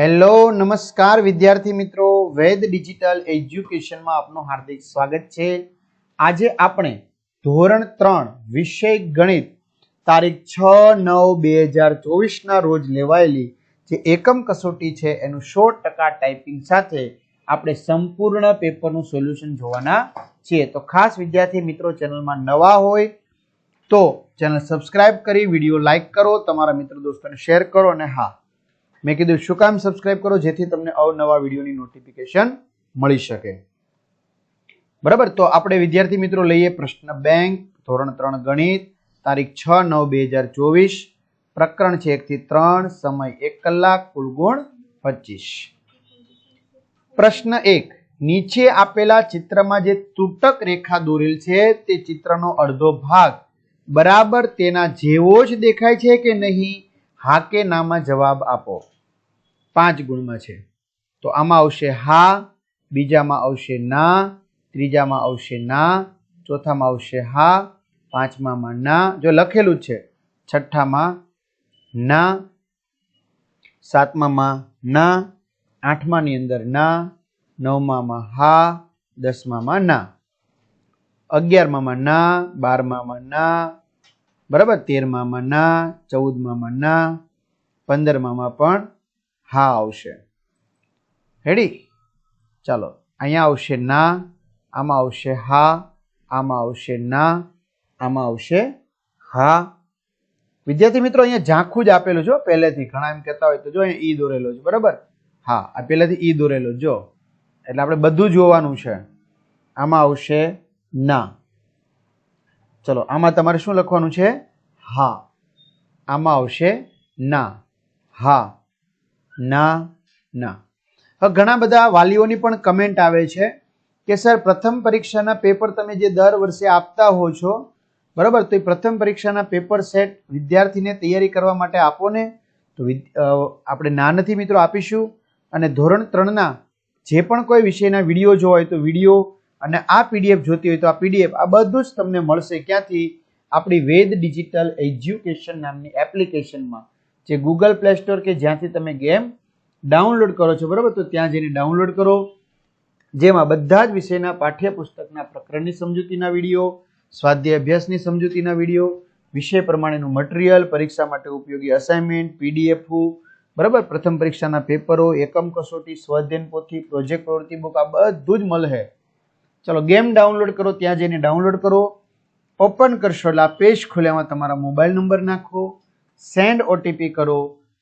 Hello, નમસ્કાર વિદ્યાર્થી મિત્રો. વેદ ડિજિટલ એજ્યુકેશનમાં આપનું હાર્દિક સ્વાગત છે. આજે આપણે ધોરણ ત્રણ, વિષય ગણિત, તારીખ છ નવ બે હજાર ચોવીસના રોજ લેવાયેલી જે એકમ કસોટી છે, એનું સો ટકા ટાઈપિંગ સાથે આપણે સંપૂર્ણ પેપરનું સોલ્યુશન જોવાના છીએ. તો ખાસ વિદ્યાર્થી મિત્રો, ચેનલમાં નવા હોય તો ચેનલ સબસ્ક્રાઇબ કરી, વીડિયો લાઈક કરો, તમારા મિત્ર દોસ્તોને શેર કરો અને હા મેં કીધું, શું કામ સબસ્ક્રાઇબ કરો જેથી તમને અવનવા વિડીયોની નોટિફિકેશન મળી શકે. બરાબર? તો આપણે વિદ્યાર્થી મિત્રો લઈએ પ્રશ્ન બેંક, ધોરણ ત્રણ ગણિત, તારીખ છ નવ બે હજાર ચોવીસ. પ્રકરણ છે એક થી ત્રણ, સમય એક કલાક, કુલ ગુણ પચીસ. પ્રશ્ન એક, નીચે આપેલા ચિત્રમાં જે તૂટક રેખા દોરેલ છે, તે ચિત્રનો અડધો ભાગ બરાબર તેના જેવો જ દેખાય છે કે નહીં? હા કે નામાં જવાબ આપો. પાંચ ગુણમાં છે. તો આમાં આવશે હા, બીજામાં આવશે ના, ત્રીજામાં આવશે ના, ચોથામાં આવશે હા, પાંચમામાં ના. જો લખેલું છે, છઠ્ઠામાં ના, સાતમામાં ના, આઠમાની અંદર ના, નવમામાં હા, દસમામાં ના. અગિયારમામાં ના, બારમામાં ના, બરાબર, તેરમામાં ના, ચૌદમામાં ના, પંદરમામાં પણ હા, આવશે. રેડી ચાલો, અહીંયા આવશે ના, આમાં આવશે હા, આમાં આવશે ના, આમાં આવશે હા. વિદ્યાર્થી મિત્રો, અહીંયા ઝાંખું જ આપેલું છે પહેલેથી. ઘણા એમ કહેતા હોય તો જો અહીંયા ઈ દોરેલો છે, બરાબર? હા, આ પહેલેથી ઈ દોરેલો જો. એટલે આપણે બધું જોવાનું છે. આમાં આવશે ના. ચલો, આમાં તમારે શું લખવાનું છે? હા. આમાં આવશે ના. હા. ના ના. હવે ઘણા બધા વાલીઓની પણ કમેન્ટ આવે છે કે, સર, પ્રથમ પરીક્ષાના પેપર તમે જે દર વર્ષે આપતા હો છો, બરાબર? તો એ પ્રથમ પરીક્ષાના પેપર સેટ વિદ્યાર્થીને તૈયારી કરવા માટે આપો ને. તો આપણે ના નથી મિત્રો આપીશું. અને ધોરણ ત્રણના જે પણ કોઈ વિષયના વીડિયો જો હોય તો વીડિયો અને આ પીડીએફ જોતી હોય તો આ પીડીએફ આ બધું જ તમને મળશે ક્યાંથી? આપણી વેદ ડિજિટલ એજ્યુકેશન નામની એપ્લિકેશનમાં. જે ગૂગલ પ્લે સ્ટોર કે જ્યાંથી તમે ગેમ ડાઉનલોડ કરો છો, બરાબર? તો ત્યાં જઈને ડાઉનલોડ કરો. જેમાં બધા જ વિષયના પાઠ્યપુસ્તકના પ્રકરણની સમજૂતીના વીડિયો, સ્વાધ્યાય અભ્યાસની સમજૂતીના વીડિયો, વિષય પ્રમાણેનું મટીરિયલ પરીક્ષા માટે ઉપયોગી અસાઇનમેન્ટ પીડીએફ બરાબર? પ્રથમ પરીક્ષાના પેપરો, એકમ કસોટી સ્વાધ્યન પોથી પ્રોજેક્ટ પ્રવૃત્તિ બુક આ બધું જ મળે ચલો ગેમ ડાઉનલોડ કરો, ત્યાં જઈને ડાઉનલોડ કરો. ઓપન કરશો એટલે આ પેજ ખોલ્યામાં તમારા મોબાઈલ નંબર નાખો. સેન્ડ ઓટીપી કરો.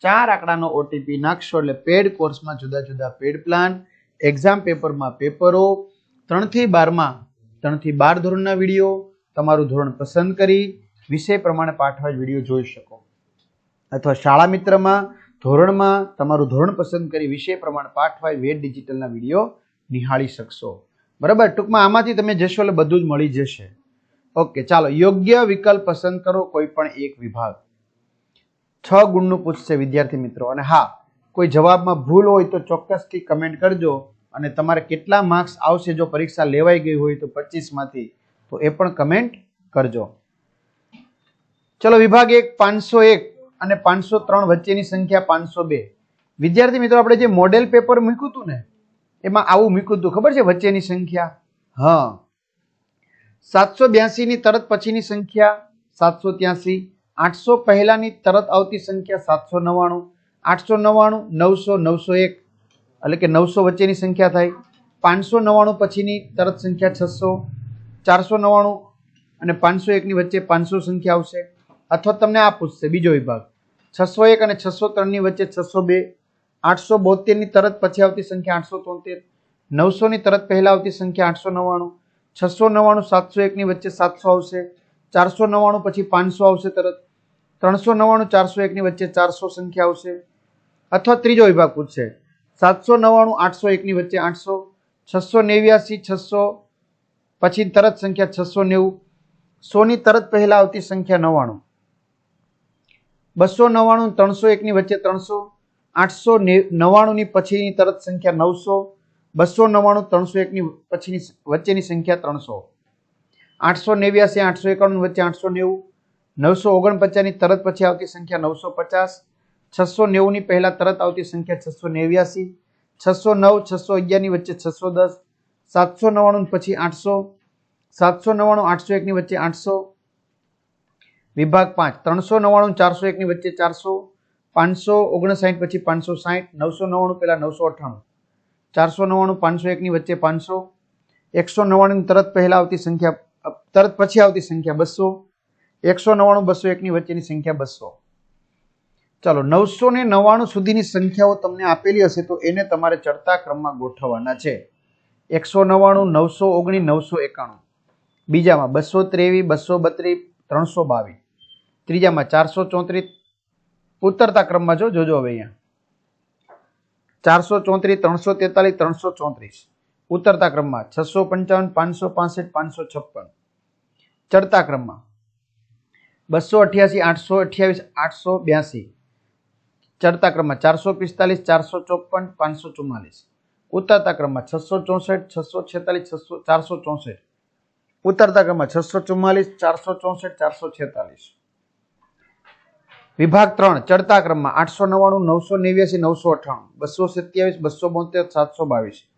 ચાર આંકડાનો ઓટીપી નાખશો એટલે પેડ કોર્સમાં જુદા જુદા પેડ પ્લાન એક્ઝામ પેપરમાં પેપરો ત્રણથી બારમાં, ત્રણથી બાર ધોરણના વીડિયો તમારું ધોરણ પસંદ કરી, વિષય પ્રમાણે પાઠવા વીડિયો જોઈ શકો. અથવા શાળા મિત્રમાં, ધોરણમાં તમારું ધોરણ પસંદ કરી, વિષય પ્રમાણે પાઠવાય, વેદ ડિજિટલના વીડિયો નિહાળી શકશો. બરાબર? ટૂંકમાં આમાંથી તમે જશો એટલે બધું જ મળી જશે. ઓકે, ચાલો, યોગ્ય વિકલ્પ પસંદ કરો, કોઈ પણ એક વિભાગ. છ ગુણનું પૂછશે વિદ્યાર્થી મિત્રો. અને હા, કોઈ જવાબમાં ભૂલ હોય તો ચોક્કસથી કમેન્ટ કરજો અને તમારે કેટલા માર્ક્સ આવશે જો પરીક્ષા લેવાઈ ગઈ હોય તો પચીસમાંથી, તો એ પણ કમેન્ટ કરજો. ચલો, વિભાગ એક, પાંચસો એક અને પાંચસો ત્રણ વચ્ચેની સંખ્યા પાંચસો બે. વિદ્યાર્થી મિત્રો, આપણે જે મોડેલ પેપર મૂક્યું હતું ને, એમાં આવું મૂક્યું હતું. ખબર છે વચ્ચેની સંખ્યા? હા. સાતસો બ્યાસી ની તરત પછીની સંખ્યા સાતસો ત્યાસી આઠસો પહેલાની તરત આવતી સંખ્યા સાતસો નવ્વાણું, આઠસો નવ્વાણું, નવસો નવસો એક, એટલે કે નવસો વચ્ચેની સંખ્યા થાય. પાંચસો નવ્વાણું પછીની તરત સંખ્યા છસો, ચારસો નવ્વાણું અને પાંચસો એકની વચ્ચે પાંચસો સંખ્યા આવશે. અથવા તમને આ પૂછશે બીજો વિભાગ. છસો એક અને છસો ત્રણની વચ્ચે છસો બે, આઠસો બોતેરની તરત પછી આવતી સંખ્યા આઠસો તોતેર, નવસોની તરત પહેલાં આવતી સંખ્યા આઠસો નવ્વાણું, છસો નવ્વાણું, સાતસો એકની વચ્ચે સાતસો આવશે ચારસો નવ્વાણું પછી પાંચસો આવશે તરત. ત્રણસો નવ્વાણું, ચારસો એકની વચ્ચે ચારસો સંખ્યા આવશે. અથવા ત્રીજો વિભાગ પૂછશે. સાતસો નવ્વાણું, આઠસો એકની વચ્ચે આઠસો. છસો નેવ્યાસી, છસો. પછી તરત સંખ્યા છસો નેવું. સોની તરત પહેલા આવતી સંખ્યા નવ્વાણું. બસો નવ્વાણું, ત્રણસો એકની વચ્ચે ત્રણસો. આઠસો નવ્વાણુંની પછીની તરત સંખ્યા નવસો. બસો નવ્વાણું, ત્રણસો એકની પછીની વચ્ચેની સંખ્યા ત્રણસો. આઠસો નેવ્યાસી, આઠસો એકાણું વચ્ચે આઠસો નેવું, નવસો ઓગણપચાસની તરત પછી આવતી સંખ્યા નવસો પચાસ, છસો નેવુંની પહેલાં તરત આવતી સંખ્યા છસો નેવ્યાસી, છસો નવ, છસો અગિયારની વચ્ચે છસો દસ, સાતસો નવ્વાણું પછી આઠસો, સાતસો નવ્વાણું, આઠસો એકની વચ્ચે આઠસો, વિભાગ પાંચ, ત્રણસો નવ્વાણું ચારસો એકની વચ્ચે ચારસો, પાંચસો ઓગણસાઠ પછી પાંચસો સાઠ, નવસો નવ્વાણું પહેલાં નવસો અઠ્ઠાણું, ચારસો નવ્વાણું પાંચસો એકની વચ્ચે પાંચસો, એકસો નવ્વાણું તરત પહેલાં આવતી સંખ્યા તરત પછી આવતી સંખ્યા બસો, એકસો નવ્વાણું, બસો એકની વચ્ચેની સંખ્યા બસો. ચાલો, નવસો ને નવ્વાણું સુધીની સંખ્યાઓ તમને આપેલી હશે તો એને તમારે ચડતા ક્રમમાં ગોઠવવાના છે. એકસો નવ્વાણું, નવસો ઓગણીસ નવસો એકાણું. બીજામાં બસો ત્રેવીસ, બસો બત્રીસ, ત્રણસો બાવીસ. ત્રીજામાં ચારસો ચોત્રીસ. ઉતરતા ક્રમમાં જો, જોજો હવે અહીંયા. ચારસો ચોત્રીસ, ત્રણસો તેતાલીસ, ત્રણસો ચોત્રીસ. ઉતરતા ક્રમમાં છસો પંચાવન, પાંચસો પાસઠ, પાંચસો છપ્પન. ચડતા ક્રમમાં. બસો અઠ્યાસી, આઠસો અઠ્યાવીસ, આઠસો બ્યાસી. ચડતા ક્રમમાં ચારસો પિસ્તાલીસ, ચારસો ચોપન, પાંચસો ચુમ્માલીસ. ઉતરતા ક્રમમાં છસો ચોસઠ, છસો છેતાલીસ, છસો, ચારસો ચોસઠ. ઉતરતા ક્રમમાં છસો ચુમ્માલીસ, ચારસો ચોસઠ, ચારસો છેતાલીસ. વિભાગ ત્રણ, ચડતા ક્રમમાં આઠસો નવ્વાણું, નવસો નેવ્યાસી, નવસો અઠ્ઠાણું. બસો સત્યાવીસ, બસો બોતેર, સાતસો બાવીસ.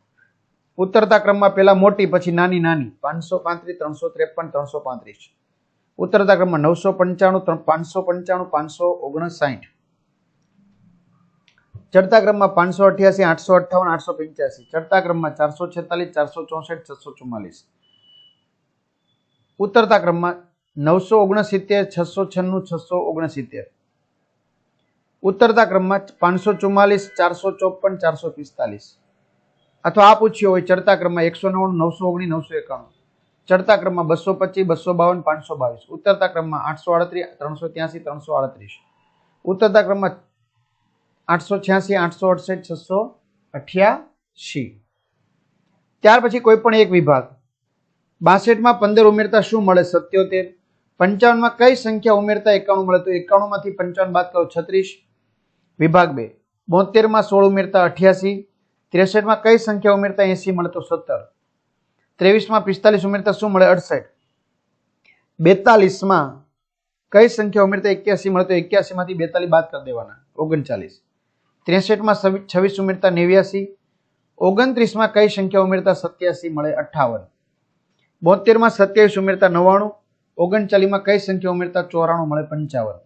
ઉતરતા ક્રમમાં પહેલા મોટી, પછી નાની નાની. પાંચસો પાંત્રીસ, ત્રણસો ત્રેપન, ત્રણસો પાંત્રીસ. ઉતરતા ક્રમમાં નવસો પંચાણું પાંચસો પંચાણું, પાંચસો ઓગણસાઠ. ચડતા ક્રમમાં પાંચસો અઠ્યાસી, આઠસો અઠ્ઠાવન, આઠસો પંચ્યાસી. ચડતા ક્રમમાં ચારસો છેતાલીસ, ચારસો ચોસઠ, છસો ચુમ્માલીસ. ઉતરતા ક્રમમાં નવસો ઓગણસિત્તેર, છસો છન્નું, છસો ઓગણસિત્તેર. ઉતરતા ક્રમમાં પાંચસો ચુમ્માલીસ, ચારસો ચોપન, ચારસો પિસ્તાલીસ. અથવા આ પૂછ્યો હોય ચડતા ક્રમમાં એકસો નવ્વાણું, નવસો ઓગણીસ નવસો એકાણું. ચડતા ક્રમમાં બસો પચીસ, બસો બાવન, પાંચસો બાવીસ. ઉતરતા ક્રમમાં આઠસો આડત્રીસ, ત્રણસો ત્યાસી, ત્રણસો આડત્રીસ. ઉતરતા ક્રમમાં આઠસો છ્યાસી, આઠસો અડસઠ, છસો અઠ્યાસી. ત્યાર પછી કોઈ પણ એક વિભાગ. બાસઠમાં પંદર ઉમેરતા શું મળે? સત્યોતેર. પંચાવનમાં કઈ સંખ્યા ઉમેરતા એકાણું મળે? તો એકાણું માંથી પંચાવન બાદ કરો છત્રીસ. વિભાગ બે. બોતેરમાં સોળ ઉમેરતા અઠ્યાસી. ત્રેસઠમાં કઈ સંખ્યા ઉમેરતા એસી મળે તો સત્તર? ત્રેવીસમાં પિસ્તાલીસ ઉમેરતા શું મળે? અડસઠ. બેતાલીસમાં કઈ સંખ્યા ઉમેરતા એક્યાસી મળે તો એક્યાસી માંથી બેતાલીસ બાદ કરી દેવાના. ઓગણચાલીસ. ત્રેસઠમાં છવ્વીસ ઉમેરતા નેવ્યાસી. ઓગણત્રીસમાં કઈ સંખ્યા ઉમેરતા સત્યાસી મળે? અઠ્ઠાવન. બોતેરમાં સત્યાવીસ ઉમેરતા નવ્વાણું. ઓગણચાલીસમાં કઈ સંખ્યા ઉમેરતા ચોરાણું મળે? પંચાવન.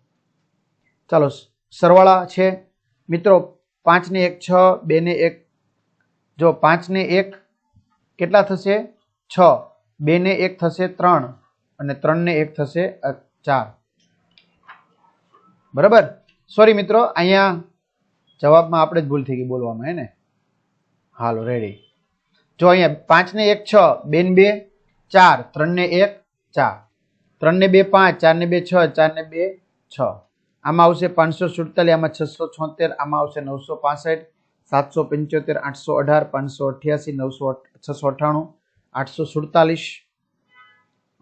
ચાલો, સરવાળા છે. મિત્રો પાંચ ને એક છ બે ને એક જો પાંચને એક કેટલા થશે? છ. બેને એક થશે ત્રણ. અને ત્રણને એક થશે ચાર. બરાબર? સોરી મિત્રો, અહીંયા જવાબમાં આપણે જ ભૂલ થઈ ગઈ બોલવામાં, હે ને? હાલો રેડી જો અહીંયા પાંચને એક છ બેન બે, ચાર. ત્રણને એક, ચાર. ત્રણને બે પાંચ ચારને બે છ ચારને બે છ. આમાં આવશે પાંચસો સુડતાલીસ, આમાં છસો છોતેર, આમાં આવશે નવસો પાસઠ. સાતસો પંચોતેર, આઠસો અઢાર, પાંચસો અઠ્યાસી, નવસો છસો અઠ્ઠાણું આઠસો સુડતાલીસ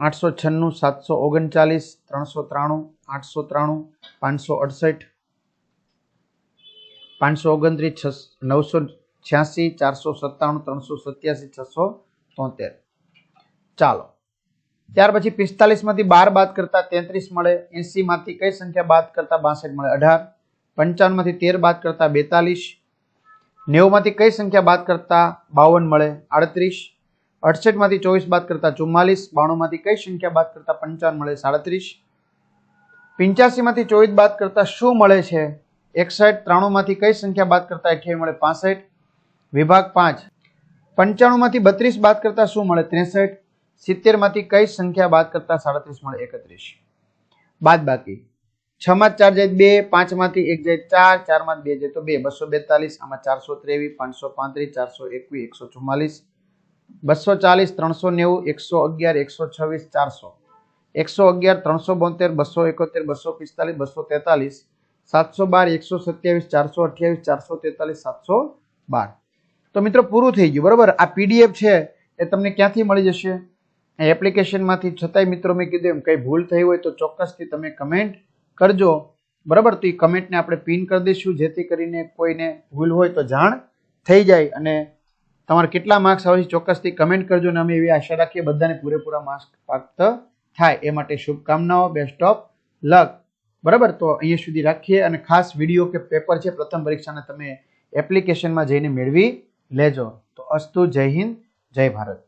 આઠસો છન્નું, સાતસો ઓગણચાલીસ, ત્રણસો ત્રાણું, આઠસો ત્રાણું, પાંચસો અડસઠ, પાંચસો ઓગણત્રીસ, છસ, નવસો છ્યાસી, ચારસો સત્તાણું, ત્રણસો સત્યાસી, છસો તોતેર. ચાલો. ત્યાર પછી પિસ્તાલીસમાંથી બાર બાદ કરતા તેત્રીસ મળે, એંસીમાંથી કઈ સંખ્યા બાદ કરતા બાસઠ મળે? અઢાર. પંચાવનમાંથી તેર બાદ કરતા બેતાલીસ. નેવુંમાંથી કઈ સંખ્યા બાદ કરતા બાવન મળે? આડત્રીસ. અડસઠમાંથી ચોવીસ બાદ કરતા ચુમ્માલીસ. બાણુંમાંથી કઈ સંખ્યા બાદ કરતા પંચાવન મળે? સાડત્રીસ. પંચ્યાસીમાંથી ચોવીસ બાદ કરતા શું મળે છે? એકસઠ. ત્રાણુંમાંથી કઈ સંખ્યા બાદ કરતા અઠ્યાવી મળે? પાસઠ. વિભાગ પાંચ. પંચાણુંમાંથી બત્રીસ બાદ કરતા શું મળે? ત્રેસઠ. સિત્તેરમાંથી કઈ સંખ્યા બાદ કરતા સાડત્રીસ મળે? એકત્રીસ. બાદ બાકી છ માં ચાર જાય બે, પાંચમાંથી એક જાય ચાર, ચારમાં બે જાય તો બે. બસો બેતાલીસ, આમાં ચારસો ત્રેવીસ, પાંચસો પાંત્રીસ, ચારસો એકવીસ, એકસો ચુમ્માલીસ, બસો ચાલીસ, ત્રણસો નેવું, એકસો અગિયાર, એકસો છવ્વીસ, ચારસો. એકસો અગિયાર, ત્રણસો બોતેર, બસો એકોતેર, બસો પિસ્તાલીસ, બસો તેતાલીસ, સાતસો બાર, એકસો સત્યાવીસ, ચારસો અઠ્યાવીસ, ચારસો તેતાલીસ, સાતસો બાર. તો મિત્રો, પૂરું થઈ ગયું, બરાબર? આ પીડીએફ છે, એ તમને ક્યાંથી મળી જશે? એપ્લિકેશનમાંથી. છતાંય મિત્રો, મેં કીધું એમ, કંઈ ભૂલ થઈ હોય તો ચોક્કસથી તમે કમેન્ટ કરજો. બરાબર? તો એ કમેન્ટને આપણે પિન કરી દઈશું. જેથી કરીને કોઈને ભૂલ હોય તો જાણ થઈ જાય. અને તમારે કેટલા માર્ક્સ આવે છે ચોક્કસથી કમેન્ટ કરજો અને અમે એવી આશા રાખીએ બધાને પૂરેપૂરા માર્ક્સ પ્રાપ્ત થાય. એ માટે શુભકામનાઓ. બેસ્ટ ઓફ લક બરાબર? તો અહીંયા સુધી રાખીએ. અને ખાસ વીડિયો કે પેપર છે, પ્રથમ પરીક્ષાને તમે એપ્લિકેશનમાં જઈને મેળવી લેજો. તો અસ્તુ જય હિન્દ, જય ભારત.